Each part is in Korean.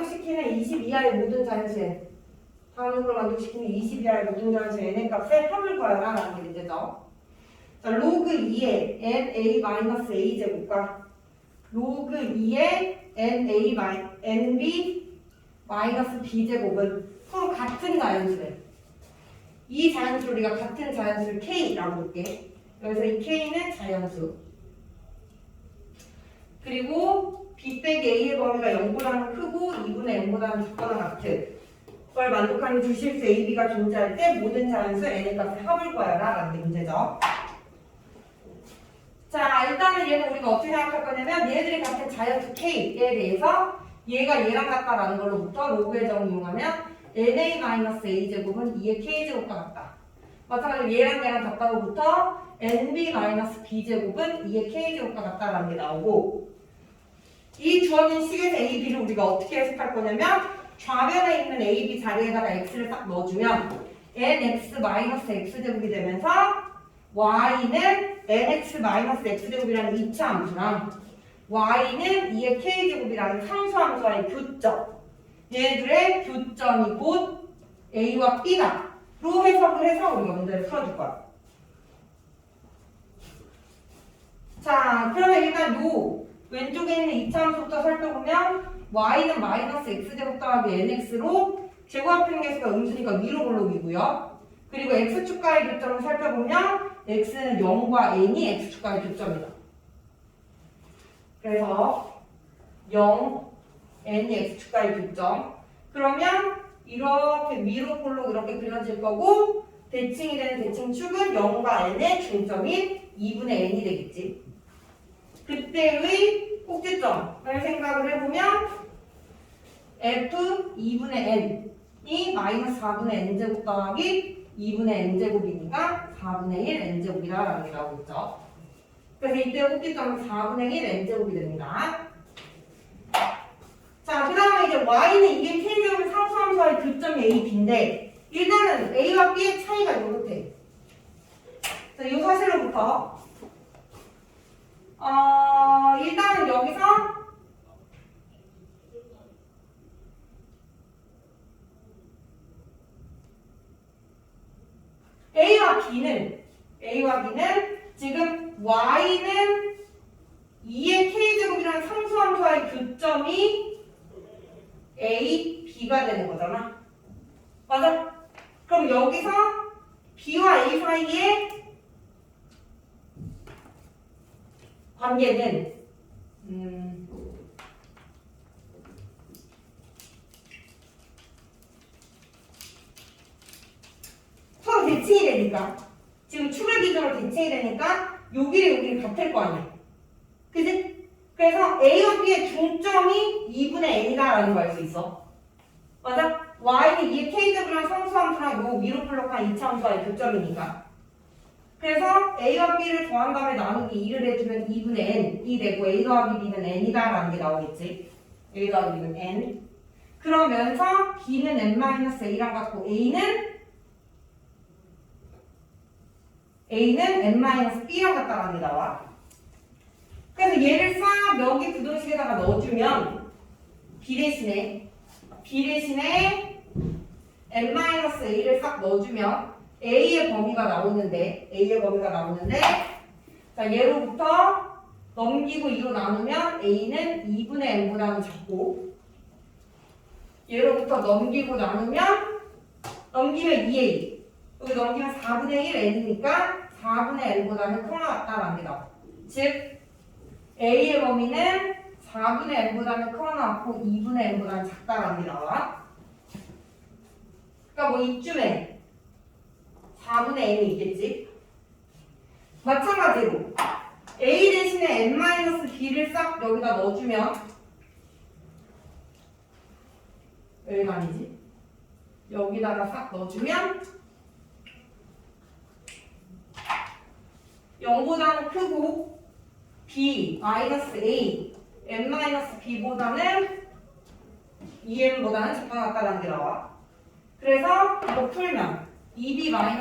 만족시키는 20 이하의 모든 자연수에 다음으로 만족시키는 20 이하의 모든 자연수 n의 값에 합을 구하라 라는 게 문제죠. 자, 로그 2의 na-a 제곱과 로그 2의 na nb 마이너스 b 제곱은 서로 같은 자연수래. 이 자연수를 우리가 같은 자연수를 k라고 볼게. 그래서 이 k는 자연수. 그리고 b 빼기 a의 범위가 0보다는 크고 2분의 n보다는 작거나 같은 걸 만족하는 주실수 ab가 존재할 때 모든 자연수 n의 값의 합을 구하여라 라는 게 문제죠. 자 일단은 얘는 우리가 어떻게 생각할 거냐면 얘들이 같은 자연수 k에 대해서 얘가 얘랑 같다라는 걸로부터 로그의 정을 이용하면 na-a 제곱은 2의 k 제곱과 같다. 마찬가지로 얘랑 얘랑 같다로부터 nb-b 제곱은 2의 k 제곱과 같다라는 게 나오고 이 주어진 식에서 a, b를 우리가 어떻게 해석할 거냐면 좌변에 있는 a, b 자리에다가 x를 딱 넣어주면 nx-x 제곱이 되면서 y는 nx-x 제곱이라는 이차 함수랑 y는 2의 k 제곱이라는 상수 함수와의 교점. 얘들의 교점이 곧 a와 b다. 로 해석을 해서 우리가 문제를 풀어줄 거야. 자 그러면 일단 요 왼쪽에 있는 이차 함수부터 살펴보면 y는 마이너스 x제곱 더하기 nx로 제곱합행 계수가 음수니까 위로 볼록이고요 그리고 x축과의 교점을 살펴보면 x는 0과 n이 x축과의 교점이다. 그래서 0, n이 x축과의 교점. 그러면 이렇게 위로 볼록 이렇게 그려질 거고 대칭이 되는 대칭축은 0과 n의 중점인 2분의 n이 되겠지. 그때의 꼭지점을 생각을 해보면 f 2분의 n이 마이너스 4분의 n제곱 더하기 2분의 n제곱이니까 4분의 1 n제곱이라는 게 나오고 있죠. 그래서 이때 꼭지점은 4분의 1 n제곱이 됩니다. 자, 그 다음에 이제 y는 이게 k제곱의 상수함수와의 교점이 a, b인데 일단은 a와 b의 차이가 이렇대. 자, 이 사실로부터 어, 일단은 여기서 A와 B는 A와 B는 지금 Y는 2의 K제곱이라는 상수함수와의 교점이 A, B가 되는 거잖아. 맞아? 그럼 여기서 B와 A 사이에 관계는 음, 서로 대칭이 되니까 지금 축을 기준으로 대칭이 되니까 여기를 여기를 같을 거 아니야 그지? 그래서 A와 B의 중점이 2분의 N이다라는 걸 알 수 있어 맞아? Y는 2의 K제곱이랑 상수함수랑 요 위로 블록한 2차 함수와의 교점이니까 그래서 A와 B를 더한 다음에 나누기 2를 해주면 2분의 N이 되고 A 더하기 B는 N이다 라는 게 나오겠지 A 더하기 B는 N 그러면서 B는 N-A랑 같고 A는 A는 n-b랑 같다라는 게 나와. 그래서 얘를 싹 여기 부등식에다가 넣어주면 B 대신에 B 대신에 n-a를 싹 넣어주면 A의 범위가 나오는데 A의 범위가 나오는데 자 얘로부터 넘기고 2로 나누면 A는 2분의 n보다는 작고 얘로부터 넘기고 나누면 넘기면 2A 여기 넘기면 4분의 1 n이니까 4분의 n보다는 나와. 즉 a의 범위는 4분의 n보다는 크나 같고 2분의 n보다는 나와. 그러니까 뭐 이쯤에 4분의 n이 있겠지. 마찬가지로 a 대신에 n-b를 싹 여기다 넣어주면 여기가 아니지. 여기다가 싹 넣어주면 0보다는 크고 b 마이너스 a n 마이너스 b보다는 2n보다는 작가 같다는 게 나와. 그래서 이거 풀면 2b 마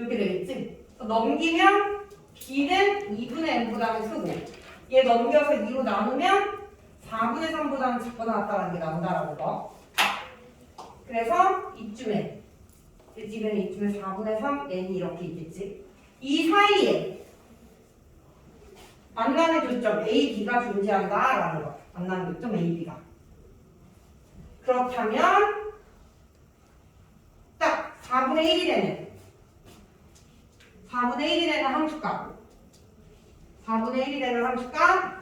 이렇게 되겠지? 넘기면 b는 2분의 n보다는 크고 얘 넘겨서 2로 나누면 4분의 25보다는 작고 나왔다는 게 나온다라는 거. 그래서 이쯤에 지금 이쯤에 4분의 3 n이 이렇게 있겠지. 이 사이에 만나는 교점 A, B가 존재한다라는 거. 만나는 교점 A, B가. 그렇다면 딱 4분의 1이 되는 4분의 1이 되는 함수값 4분의 1이 되는 함수값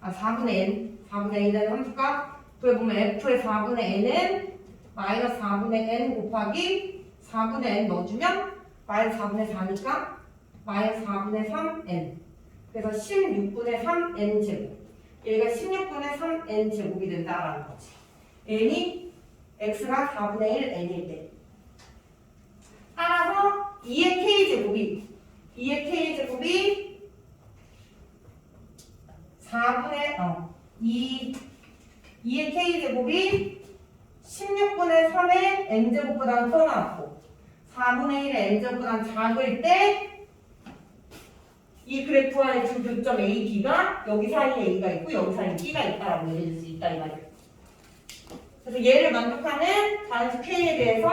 아 4분의 n. 4분의 1이 되는 함수값 그에 보면 f의 4분의 n은 마이너스 4분의 n 곱하기 4분의 n 넣어주면 마이너스 4분의 4니까 마이너스 4분의 3n 그래서 16분의 3n 제곱. 얘가 16분의 3n 제곱이 된다라는 거지. n이 x가 4분의 1 n일 때 따라서 2의 k 제곱이 2의 k 제곱이 4분의 어 2, 2의 k 제곱이 16분의 3의 n 제곱보다는 커나왔고 4분의 1의 n 제곱보다는 작을 때 이 그래프와의 두 교점 A, B가 여기 사이에 A가 있고 여기 사이에 B가 있다라고 얘기해 줄수 있다 이 말이에요. 그래서 얘를 만족하는 자연수 K에 대해서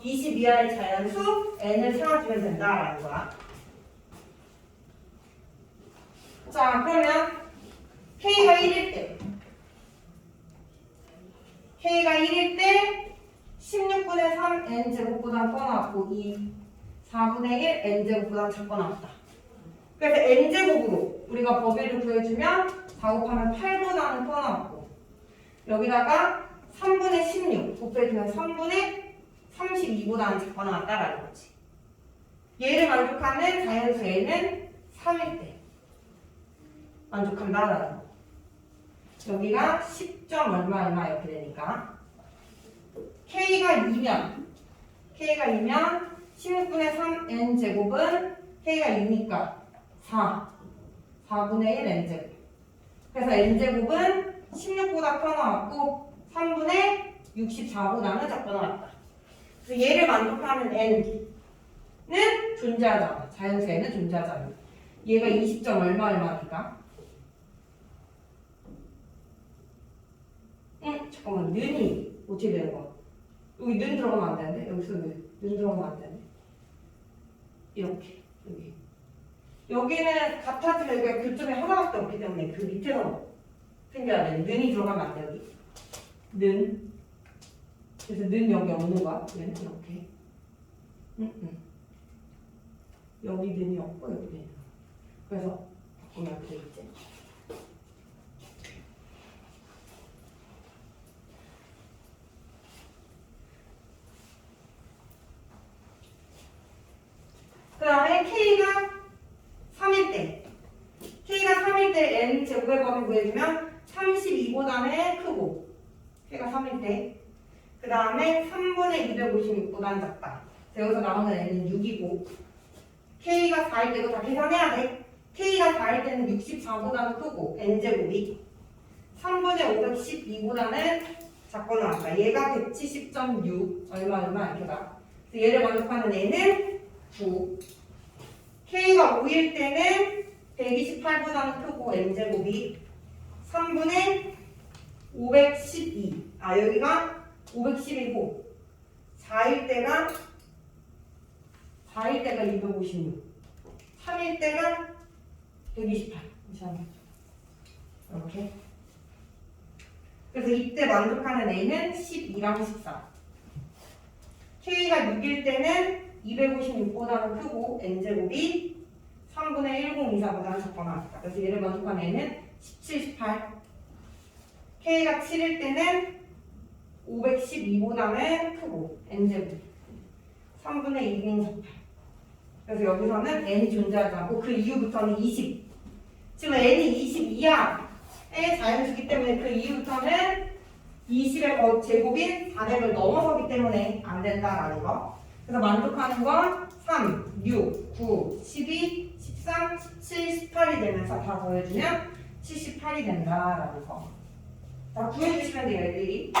20 이하의 자연수 N을 찾아주면 된다라는 거야. 자, 그러면 K가 1일 때 K가 1일 때 16분의 3 N 제곱보다 떠나왔고 이 4분의 1 N 제곱보다 작거 나왔다. 그래서 N 제곱으로 우리가 범위를 구해주면 4 곱하면 8보다는 떠나왔고 여기다가 3분의 16 곱해주면 3분의 32보다는 작거 나왔다라는 거지. 얘를 만족하는 자연수 N은 3일 때 만족한다라는 거. 여기가 10점 얼마 얼마 이렇게 되니까. K가 2면 K가 2면 16분의 3n 제곱은 K가 2니까 4 4분의 1 n 제곱. 그래서 n 제곱은 16보다 커 나왔고 3분의 64보다는 작거 나왔다. 그래서 얘를 만족하는 n은 존재하잖아 자연수 n은 존재하잖아 얘가 20점 얼마 얼마니까 응, 잠깐만, 는이 어떻게 되는 거야? 여기 는 들어가면 안 되는데? 여기서 는, 는 들어가면 안 되는데? 이렇게, 여기. 여기는 같아지면 여기가 교점이 하나밖에 없기 때문에 그 밑에서 생겨야 돼. 는이 들어가면 안 돼, 여기. 는. 그래서 는 여기 없는 거야. 는 이렇게. 응, 응. 여기 는이 없고, 여기 없고. 그래서 바꾸면 이렇게 되겠지. 그 K가 3일 때. K가 3일 때 N 제곱의 범위 구해주면 32보다는 크고 K가 3일 때 그 다음에 3분의 256보다는 작다. 여기서 나오는 N은 6이고 K가 4일 때도 다 계산해야 돼. K가 4일 때는 64보다는 크고 N제곱이. 3분의 512보다는 작고 나왔다. 얘가 170.6 얼마 얼마? 이렇게 가 그래서 얘를 만족하는 N은 9. K가 5일 때는 128보다는 크고 n제곱이 3분의 512. 아 여기가 510이고 4일 때가 4일 때가 256. 3일 때가 128. 이상해. 이렇게. 그래서 이때 만족하는 A는 12랑 14. K가 6일 때는 256보다는 크고 n제곱이 3분의 1024보다는 작거나 같다. 그래서 얘를 만족한 n은 17, 18. k가 7일 때는 512보다는 크고 n제곱 3분의 2인 18. 그래서 여기서는 n이 존재하지 않고 그 이후부터는 20. 지금 n이 20 이하의 자연수기 때문에 그 이후부터는 20의 제곱인 400을 넘어서기 때문에 안 된다라는 거. 그래서 만족하는 건 3, 6, 9, 12, 13, 17, 18이 되면서 다 더해주면 78이 된다라는 거. 자, 구해주시면 돼요, 애들이.